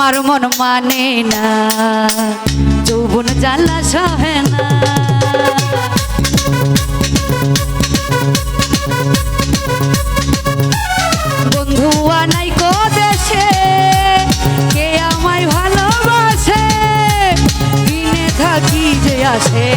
আমার মন মানে না। যৌবন জ্বালা সহে না। বন্ধু আনাই কো দেশে কে আমায় ভালোবাসে? দিনে থাকি যে আসে।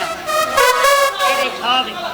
It is of.